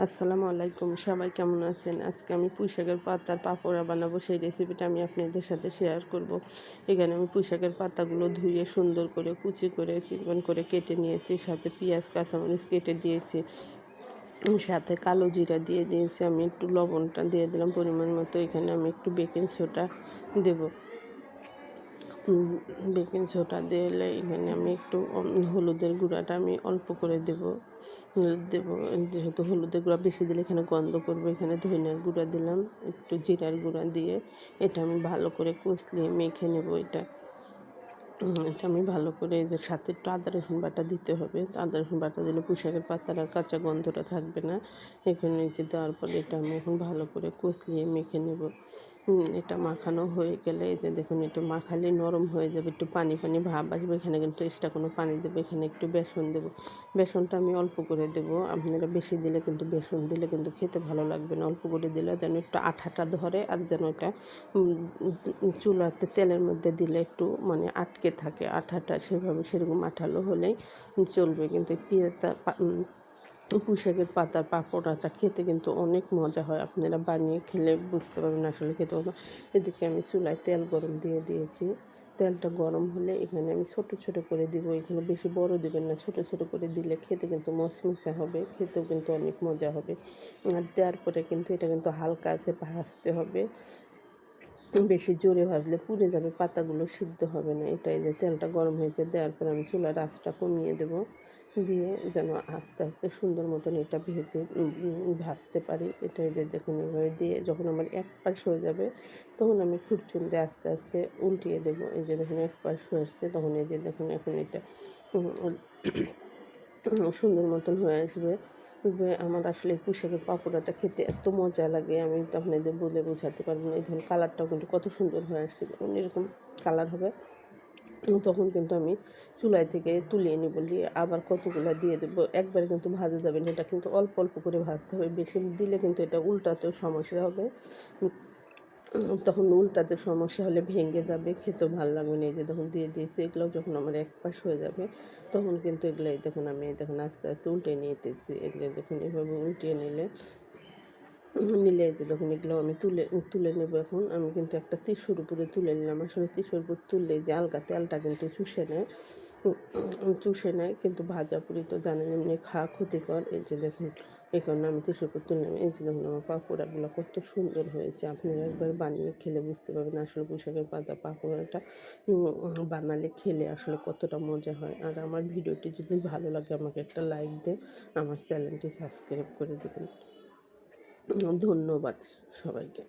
আসসালামু আলাইকুম। সবাই কেমন আছেন? আজকে আমি পুঁইশাকের পাতার পাপড়া বানাবো। সেই রেসিপিটা আমি আপনাদের সাথে শেয়ার করব। এখানে আমি পুঁইশাকের পাতাগুলো ধুয়ে সুন্দর করে কুচি করে, চিকন করে কেটে নিয়েছি। সাথে পেঁয়াজ, কাঁচামরিচ কেটে দিয়েছি। সাথে কালো জিরা দিয়ে দিয়েছি। আমি একটু লবণটা দিয়ে দিলাম। পরিমাণ মতো এখানে আমি একটু বেকিং সোডা দেবো। বেকিং সোডা দিলে এখানে আমি একটু হলুদের গুঁড়াটা আমি অল্প করে দেব। দেবো, যেহেতু হলুদের গুঁড়া বেশি দিলে এখানে গন্ধ করবে, এখানে ধনিয়ার গুঁড়া দিলাম, একটু জিরার গুঁড়া দিয়ে। এটা আমি ভালো করে কষলে মেখে নেব এটা। এটা আমি ভালো করে যে সাথে একটু আদা, রসুন বাটা দিতে হবে। তো আদা, রসুন বাটা দিলে পুষাকের পাতার আর কাঁচা গন্ধটা থাকবে না। এখানে নিচে দেওয়ার পরে এটা আমি এখন ভালো করে কষলিয়ে মেখে নেব। এটা মাখানো হয়ে গেলে এই যে দেখুন একটু মাখালে নরম হয়ে যাবে, একটু পানি পানি ভাব আসবে। এখানে কিন্তু এক্সট্রা কোনো পানি দেবো, এখানে একটু বেসন দেবো। বেসনটা আমি অল্প করে দেবো। আপনারা বেশি দিলে কিন্তু বেসন দিলে কিন্তু খেতে ভালো লাগবে না। অল্প করে দিলে যেন একটু আঠাটা ধরে আর যেন এটা চুলাতে তেলের মধ্যে দিলে একটু মানে আটকে থাকে, আঠাটা সেভাবে সেরকম আঠালো হলেই চলবে। কিন্তু পিঁয়াজটা পুঁইশাকের পাতার পাঁপড়াটা খেতে কিন্তু অনেক মজা হয়। আপনারা বানিয়ে খেলে বুঝতে পারবেন আসলে খেতে পারবেন এদিকে আমি চুলায় তেল গরম দিয়ে দিয়েছি। তেলটা গরম হলে এখানে আমি ছোট ছোট করে দিব। এখানে বেশি বড় দিবেন না, ছোট ছোট করে দিলে খেতে কিন্তু মশমশা হবে, খেতেও কিন্তু অনেক মজা হবে। আর দেওয়ার পরে কিন্তু এটা কিন্তু হালকা আছে, ভাজতে হবে। বেশি জোরে ভাজলে পুড়ে যাবে, পাতাগুলো সিদ্ধ হবে না। এটাই যে তেলটা গরম হয়েছে, দেওয়ার পর আমি চুলার আঁচটা কমিয়ে দেবো। দিয়ে যেন আস্তে আস্তে সুন্দর মতন এটা ভেজে ভাজতে পারি। এটাই যে দেখুন, এভাবে দিয়ে যখন আমার এক পাশ হয়ে যাবে, তখন আমি খুরচুন দিয়ে আস্তে আস্তে উল্টিয়ে দেবো। এই যে দেখুন এক পাশ হয়েছে তখন এই যে দেখুন, এখন এটা সুন্দর মতন হয়ে আসবে। আমার আসলে পুষাকের পাকোড়াটা খেতে এত মজা লাগে, আমি তখন এদের বলে বোঝাতে পারব না। এই ধরনের কালারটাও কিন্তু কত সুন্দর হয়ে আসছে এরকম কালার হবে। তখন কিন্তু আমি চুলাই থেকে তুলিয়ে নিব নিয়ে আবার কতগুলো দিয়ে দেবো, একবারে কিন্তু ভাজা যাবে না। এটা কিন্তু অল্প অল্প করে ভাজতে হবে। বেশি দিলে কিন্তু এটা উল্টাতেও সমস্যা হবে। তখন উল্টাতে সমস্যা হলে ভেঙে যাবে, খেতেও ভালো লাগবে না, এই যে তখন দিয়ে দিয়েছি এগুলো যখন আমার এক পাশ হয়ে যাবে, তখন কিন্তু এগুলাই দেখুন আমি দেখুন আস্তে আস্তে উল্টে নিতেছি এগুলো দেখুন এভাবে উল্টিয়ে নিলে নিলে যে দেখুন এগুলো আমি তুলে তুলে নেব এখন, আমি কিন্তু একটা তিসুর উপরে তুলে নিলাম, আসলে তিসুর উপর তুললে যে আলগা তেলটা কিন্তু চুষে নেয় চুষে নেয়, কিন্তু ভাজা পুরি তো জানেন, এমনি খাওয়া ক্ষতিকর। এই যে দেখুন, এই কারণে আমি উপর তুললাম এই যে দেখুন, আমার পাকোড়াগুলো কত সুন্দর হয়েছে। আপনারা একবার বানিয়ে খেলে বুঝতে পারবেন আসলে পোশাকের পাতা পাকোড়াটা বানালে খেলে আসলে কতটা মজা হয়। আর আমার ভিডিওটি যদি ভালো লাগে, আমাকে একটা লাইক দেন। আমার চ্যানেলটি সাবস্ক্রাইব করে দেবেন। ধন্যবাদ সবাইকে।